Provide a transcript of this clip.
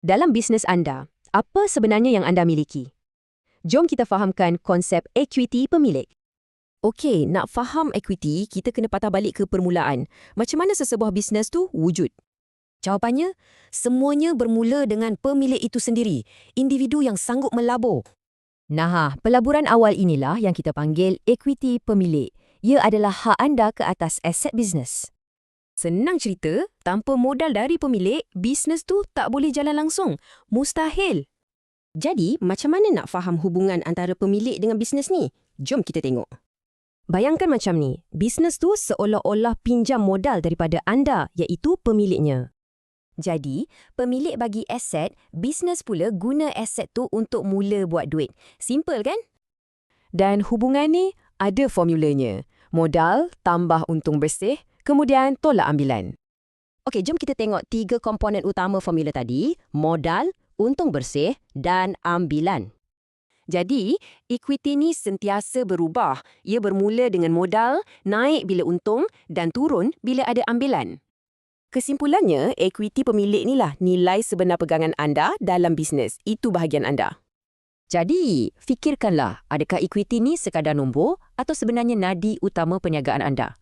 Dalam bisnes anda, apa sebenarnya yang anda miliki? Jom kita fahamkan konsep equity pemilik. Okey, nak faham equity, kita kena patah balik ke permulaan. Macam mana sesebuah bisnes tu wujud? Jawapannya, semuanya bermula dengan pemilik itu sendiri, individu yang sanggup melabur. Nah, pelaburan awal inilah yang kita panggil equity pemilik. Ia adalah hak anda ke atas aset bisnes. Senang cerita, tanpa modal dari pemilik, bisnes tu tak boleh jalan langsung. Mustahil. Jadi, macam mana nak faham hubungan antara pemilik dengan bisnes ni? Jom kita tengok. Bayangkan macam ni, bisnes tu seolah-olah pinjam modal daripada anda, iaitu pemiliknya. Jadi, pemilik bagi aset, bisnes pula guna aset tu untuk mula buat duit. Simple kan? Dan hubungan ni ada formulanya. Modal tambah untung bersih, kemudian tolak ambilan. Okey, jom kita tengok tiga komponen utama formula tadi. Modal, untung bersih dan ambilan. Jadi, equity ni sentiasa berubah. Ia bermula dengan modal, naik bila untung dan turun bila ada ambilan. Kesimpulannya, equity pemilik inilah nilai sebenar pegangan anda dalam bisnes. Itu bahagian anda. Jadi, fikirkanlah adakah equity ni sekadar nombor atau sebenarnya nadi utama perniagaan anda.